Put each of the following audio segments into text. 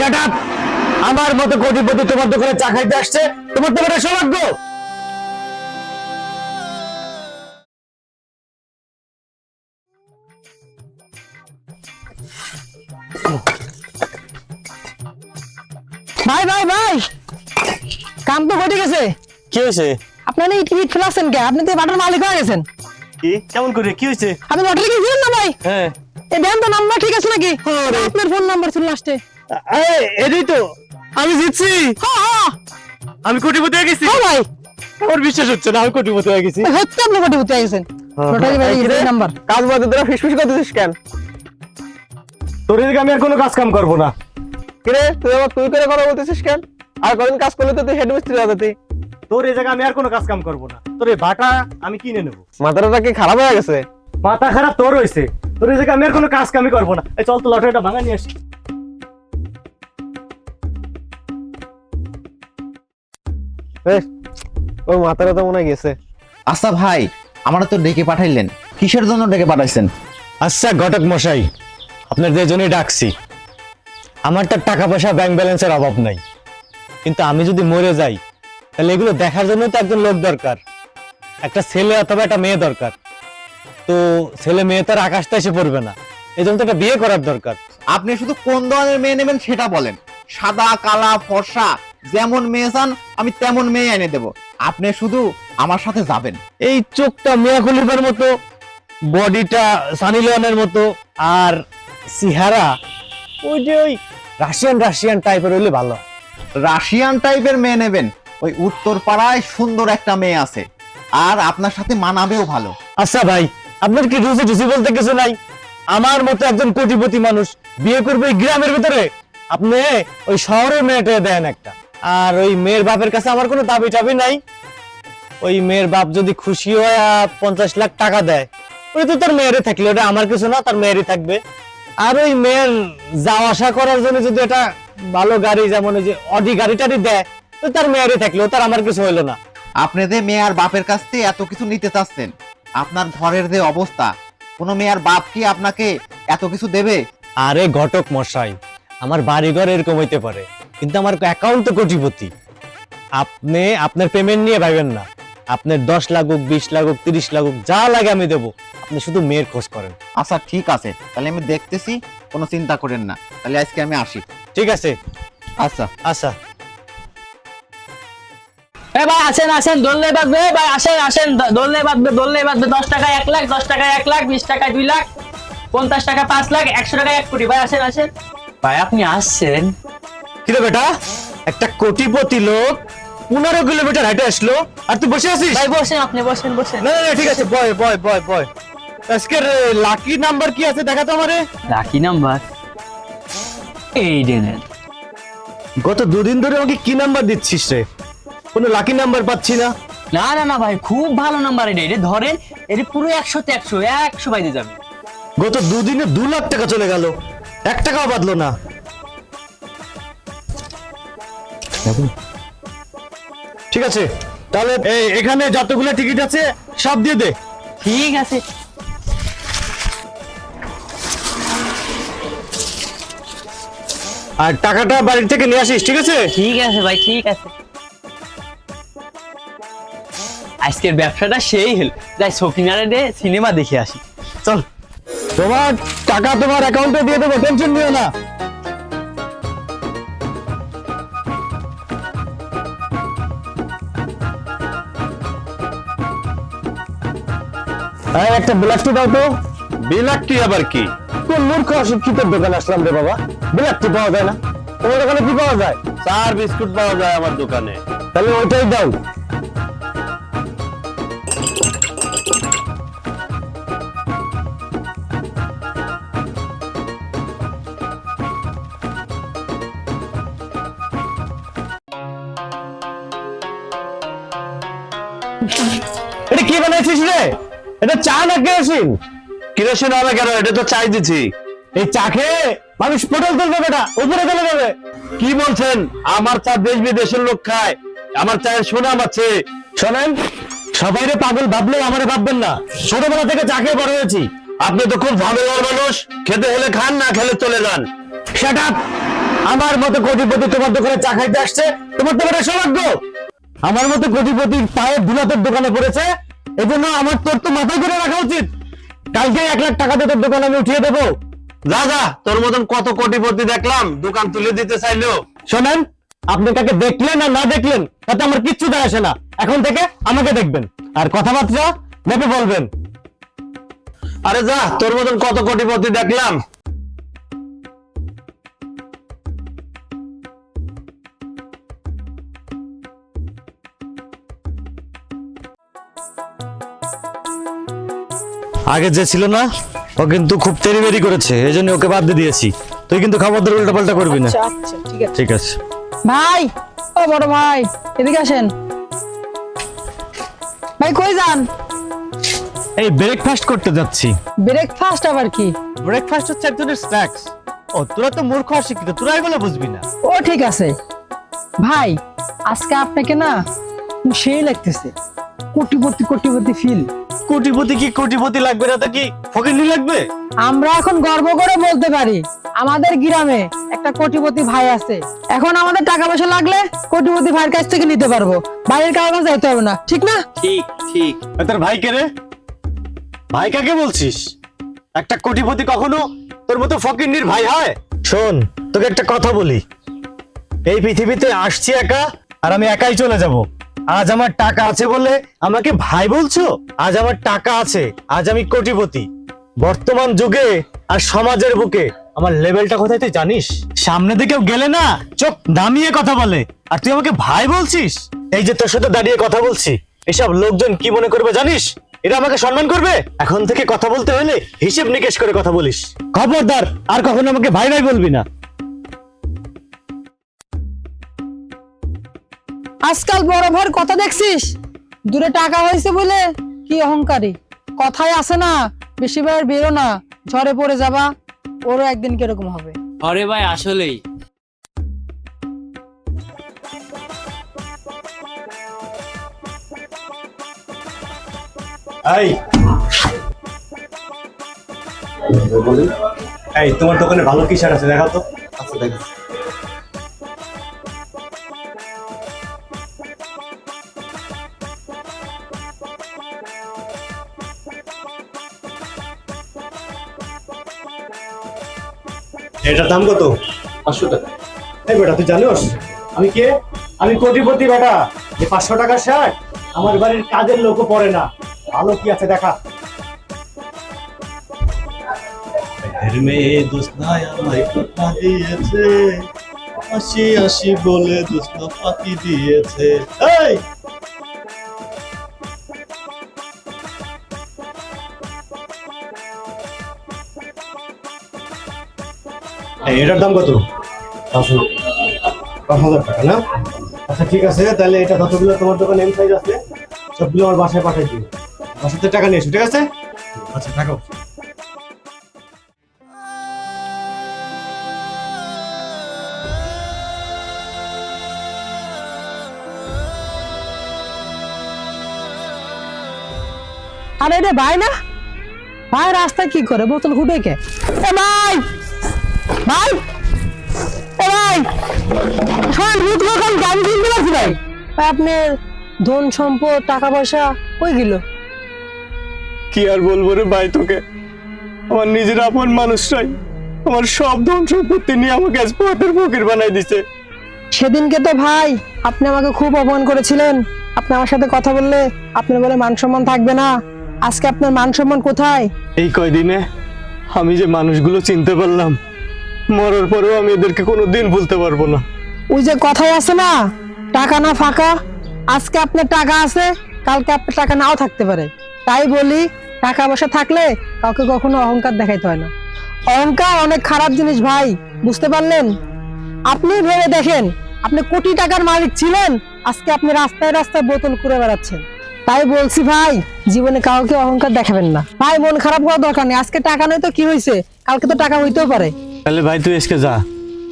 Shut up আমার মতো কোটিপতি তোমার দোকানে চা খাইতে আসছে তোমার তো এটা সৌভাগ্য। ভাই ভাই ভাই কাম তো ঘটে গেছে। কি হয়েছে? আপনার এই টিকিট ফেলাচ্ছেন কে? আপনি তো বাটার মালিক হয়ে গেছেন। কি? কেমন করে? কি হয়েছে? আপনি লটারি কিনছিলেন না ভাই? হ্যাঁ। এই নাম্বার ঠিক আছে নাকি? আপনার ফোন নাম্বার ছিল লাস্টে এটাই তো। আমি জিতছি। হ্যাঁ হ্যাঁ। আমি কোটিপতি হয়ে গেছি। হ্যাঁ ভাই। আমার বিশ্বাস হচ্ছে না আমি কোটিপতি হয়ে গেছি। হচ্ছে আপনি কোটি হয়ে গেছেন। নাম্বার। কাজ বাদে তোরা ফিসফিস করতেছিস কেন? তোর এদিকে আমি আর কোনো কাজ কাম করব না। কিরে তুই আবার তুই করে কথা বলতেছিস কেন? আর কদিন কাজ করলে তো তুই হেড মিস্ত্রি হতে তোর এই জায়গায় আমি আর কোনো কাজ কাম করব না। তোর এই ভাটা আমি কিনে নেব। মাথাটা কি খারাপ হয়ে গেছে? মাথা খারাপ তোর হয়েছে তোর এই জায়গায় আমি আর কোনো কাজ কামই করব না। এই চল তো লটারিটা ভাঙা নিয়ে আসি। ওই মাথাটা তো মনে গেছে। আচ্ছা ভাই আমরা তো ডেকে পাঠাইলেন। কিসের জন্য ডেকে পাঠাইছেন? আচ্ছা ঘটক মশাই আপনার যে জন্যই ডাকছি আমার তো টাকা পয়সা ব্যাংক ব্যালেন্সের অভাব নাই। কিন্তু আমি যদি মরে যাই তাহলে এগুলো দেখার জন্য তো একজন লোক দরকার। একটা ছেলে অথবা একটা মেয়ে দরকার। তো ছেলে মেয়ে তার আকাশটা এসে পড়বে না। এই জন্য তো একটা বিয়ে করার দরকার। আপনি শুধু কোন ধরনের মেয়ে নেবেন সেটা বলেন। সাদা কালা ফর্সা যেমন মেয়ে চান আমি তেমন মেয়ে এনে দেব। আপনি শুধু আমার সাথে যাবেন। এই চোখটা মিয়া খলিফার মতো বডিটা সানি লিওনের মতো আর সিহারা ওই যে ওই রাশিয়ান রাশিয়ান টাইপের হইলে ভালো। রাশিয়ান টাইপের মেয়ে নেবেন। ওই উত্তর পাড়ায় সুন্দর একটা মেয়ে আছে। আর আপনার সাথে মানাবেও ভালো। আচ্ছা ভাই আপনার কি রুচি টুচি বলতে কিছু নাই? আমার মতো একজন কোটিপতি মানুষ বিয়ে করবে গ্রামের ভিতরে? আপনি ওই শহরের মেয়েটা দেন একটা। আর ওই মেয়ের বাপের কাছে আমার কোনো দাবি টাবি নাই। ওই মেয়ের বাপ যদি খুশি হয় পঞ্চাশ লাখ টাকা দেয় ওই তো তার মেয়েরই থাকলে ওটা আমার কিছু না তার মেয়েরই থাকবে। আর ওই মেয়ের যাওয়া আসা করার জন্য যদি এটা ভালো গাড়ি যেমন ওই যে অডি গাড়ি টাড়ি দেয় তো তার মেয়েরই থাকলে তার আমার কিছু হইল না। আপনি যে মেয়ে আর বাপের কাছ থেকে এত কিছু নিতে চাচ্ছেন আপনার ঘরের যে অবস্থা কোনো মেয়ে আর বাপ কি আপনাকে এত কিছু দেবে? আরে ঘটক মশাই আমার বাড়িঘর এরকম হইতে পারে। কিন্তু আমার অ্যাকাউন্ট তো কোটিপতি। আপনি আপনার পেমেন্ট নিয়ে ভাবেন না। আপনার দশ লাগুক বিশ লাগুক তিরিশ লাগুক যা লাগে আমি দেবো। আপনি শুধু মেয়ের খোঁজ করেন। আচ্ছা ঠিক আছে। তাহলে আমি দেখতেছি কোনো চিন্তা করেন না। তাহলে আজকে আমি আসি। ঠিক আছে। আচ্ছা। আচ্ছা। এ ভাই আসেন আসেন দোলনে বাজবে এ ভাই আসেন আসেন দোলনে বাজবে দোলনে বাজবে দশ টাকায় এক লাখ দশ টাকায় এক লাখ বিশ টাকায় দুই লাখ পঞ্চাশ টাকা পাঁচ লাখ একশো টাকায় এক কোটি। ভাই আসেন আসেন। ভাই আপনি আসছেন? কিরে বেটা? একটা কোটিপতি লোক পনেরো কিলোমিটার হেঁটে আসলো। আর তুই বসে আছিস? ভাই বসেন আপনি বসেন বসেন। না না, না ঠিক আছে বয় বয় বয় বয়। আজকের লাকি নাম্বার কি আছে? দেখা তো আমারে। Lucky number? এই ডেনেন গত দুদিন ধরে আমাকে কি নাম্বার দিচ্ছিস রে? কোনো লাকি নাম্বার পাচ্ছি না। না না না ভাই খুব ভালো নাম্বার এটা। এটা ধরেন এটা পুরো একশোতে একশো একশো বাইরে যাবে। গত দুদিনে দু লাখ টাকা চলে গেল। এক টাকাও বাদলো না। ঠিক আছে তাহলে এখানে যতগুলো টিকিট আছে সব দিয়ে দে। ঠিক আছে। আর টাকাটা বাড়ি থেকে নিয়ে আসিস ঠিক আছে? ঠিক আছে ভাই ঠিক আছে। আজকের ব্যবসাটা সেই হল। যাই সকিনারে ডে সিনেমা দেখে আসি। চল। তোমার টাকা তোমার অ্যাকাউন্টে দিয়ে দেবো টেনশন নিও না। আর একটা ব্ল্যাক দাও তো। ব্ল্যাক আবার কি? কোন মূর্খ অশিক্ষিতের দোকানে আসলাম রে বাবা। ব্ল্যাক পাওয়া যায় না। তোমার দোকানে কি পাওয়া যায়? চার বিস্কুট পাওয়া যায় আমার দোকানে। তাহলে ওইটাই দাও। এটা কি বানাইছিস রে? এটা চা না কেরোসিন? কেরোসিন হবে কেন? এটা তো চাই দিছি। এই চা খেয়ে মানুষ পটল তুলবে বেটা উপরে চলে যাবে কি বলছেন? আমার চা দেশ বিদেশের লোক খায়। আমার চায়ের সুনাম আছে শোনেন সবাই রে পাগল ভাবলে আমারে ভাববেন না। ছোটবেলা থেকে চা খেয়ে বড় হয়েছি। আপনি তো খুব ভালো মানুষ। খেতে হলে খান না খেলে চলে যান। আপ আমার মতো কোটিপতি তোমার দোকানে চা খাইতে আসছে? তোমার তো বড় সৌভাগ্য! আমার মতো কোটিপতির পায়ে ধুলাতের দোকানে পড়েছে। এজন্য আমার তোর তো মাথায় করে রাখা উচিত। কালকে এক লাখ টাকা দিয়ে তোর দোকান আমি উঠিয়ে দেবো। যা যা তোর মতন কত কোটিপতি দেখলাম দোকান তুলে দিতে চাইলো। শোনেন আপনি তাকে দেখলেন আর না দেখলেন তাতে আমার কিচ্ছু যায় আসে না। এখন থেকে আমাকে দেখবেন। আর কথাবার্তা মেপে বলবেন। আরে যা তোর মতন কত কোটিপতি দেখলাম আগে যে ছিল না ও কিন্তু খুব তেরিবেরি করেছে এই জন্য ওকে বাদ দিয়ে দিয়েছি। তুই কিন্তু খাবার দাবার উল্টা পাল্টা করবি না। আচ্ছা আচ্ছা ঠিক আছে। ঠিক আছে। ভাই ও বড় ভাই এদিকে আসেন। ভাই কই যান? এই ব্রেকফাস্ট করতে যাচ্ছি। ব্রেকফাস্ট আবার কি? ব্রেকফাস্ট হচ্ছে একজনের স্ন্যাক্স ও তোরা তো মূর্খ অশিক্ষিত তোরা এগুলো বুঝবি না। ও ঠিক আছে। ভাই আজকে আপনাকে না সেই লাগতেছে। কোটিপতি কোটিপতি ফিল কোটিপতি কি কোটিপতি লাগবে না তো কি ফকিনি লাগবে? আমরা এখন গর্ব করে বলতে পারি আমাদের গ্রামে একটা কোটিপতি ভাই আছে। এখন আমাদের টাকা পয়সা লাগলে কোটিপতি ভাইয়ের কাছ থেকে নিতে পারব। বাইরের কারও কাছে যাইতে হবে না ঠিক না? ঠিক ঠিক। তোর ভাই কে রে? ভাই কাকে বলছিস? একটা কোটিপতি কখনো তোর মতো ফকিন্নির ভাই হয়? শোন তোকে একটা কথা বলি। এই পৃথিবীতে আসছি একা আর আমি একাই চলে যাব। আজ আমার টাকা আছে বলে আমাকে ভাই বলছো? আজ আমার টাকা আছে, আজ আমি কোটিপতি। বর্তমান যুগে আর সমাজের বুকে আমার লেভেলটা কোথায় তুই জানিস? সামনে দিকেও গেলে না, চোখ নামিয়ে কথা বলে। আর তুই আমাকে ভাই বলছিস? এই যে তোর সাথে দাঁড়িয়ে কথা বলছি, এসব লোকজন কি মনে করবে জানিস? এরা আমাকে সম্মান করবে? এখন থেকে কথা বলতে হলে হিসেব নিকেশ করে কথা বলিস। খবরদার, আর কখনো আমাকে ভাই ভাই বলবি না। আজকাল বড় ভাইয়ের কথা দেখছিস? দূরে টাকা হয়েছে বলে কি অহংকারী? কথাই আছে না বেশি বার বেরো না ঝড়ে পড়ে যাবা ওরও একদিন কীরকম হবে? আরে ভাই আসলেই। এই। এই তোমার দোকানে ভালো কি শার্ট আছে? দেখাও তো। আচ্ছা দেখ এটার দাম কত? পাঁচশো টাকা। এই বেটা তুই জানোস? আমি কে? আমি কোটিপতি বেটা। যে পাঁচশো টাকার শার্ট আমার বাড়ির কাজের লোকও পরে না। ভালো কি আছে দেখা? মেয়ে দোস্তায় আমায় কথা দিয়েছে। আসি আসি বলে দোস্ত ফাঁকি দিয়েছে। এই! এটার দাম কত? পাঁচশো। পাঁচ হাজার টাকা, না? আচ্ছা ঠিক আছে, তাহলে এটা যতগুলো তোমার দোকানে এম সাইজ আছে, সবগুলো আমার বাসায় পাঠিয়ে দিও। বাসাতে টাকা নিয়ে ঠিক আছে? আচ্ছা থাকো। আরে রে, ভাই না? ভাই, রাস্তায় কি করে? বোতল ফুটে কে? ভাই! ভাই! এ ভাই! শোন কিনতে পারছি ভাই। ভাই আপনার ধন সম্পদ টাকা পয়সা কই গেল? কি আর বলব রে ভাই তোকে? আমার নিজের আপন মানুষটাই আমার সব ধন সম্পত্তি নিয়ে আমাকে আজ পথের ফকির বানাই দিছে। সেদিনকে তো ভাই আপনি আমাকে খুব অপমান করেছিলেন। আপনি আমার সাথে কথা বললে আপনার বলে মান সম্মান থাকবে না। আজকে আপনার মান সম্মান কোথায়? এই কয়দিনে আমি যে মানুষগুলো চিনতে পারলাম মরার পরেও আমি এদেরকে কোনো দিন ভুলতে পারব না। ওই যে কথাই আছে না, টাকা না ফাঁকা, আজকে আপনার টাকা আছে, কালকে আপনার টাকা নাও থাকতে পারে। তাই বলি, টাকা পয়সা থাকলে কাউকে কখনো অহংকার দেখাইতে হয় না। অহংকার অনেক খারাপ জিনিস ভাই, বুঝতে পারলেন? আপনি ভেবে দেখেন, আপনি কোটি টাকার মালিক ছিলেন, আজকে আপনি রাস্তায় রাস্তায় বোতল করে বেড়াচ্ছেন। তাই বলছি ভাই, জীবনে কাউকে অহংকার দেখাবেন না। ভাই, মন খারাপ হওয়ার দরকার নেই, আজকে টাকা নেই তো কি হয়েছে কালকে তো টাকা হইতেও পারে। তাহলে ভাই তুই এসকে যা।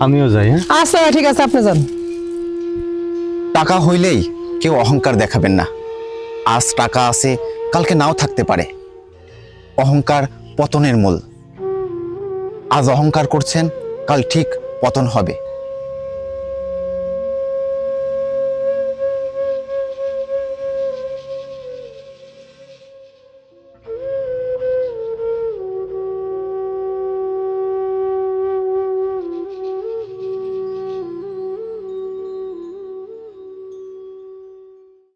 আমিও যাই হ্যাঁ? আচ্ছা ঠিক আছে আপনি যান। টাকা হইলেই কেউ অহংকার দেখাবেন না। আজ টাকা আছে কালকে নাও থাকতে পারে। অহংকার পতনের মূল। আজ অহংকার করছেন কাল ঠিক পতন হবে।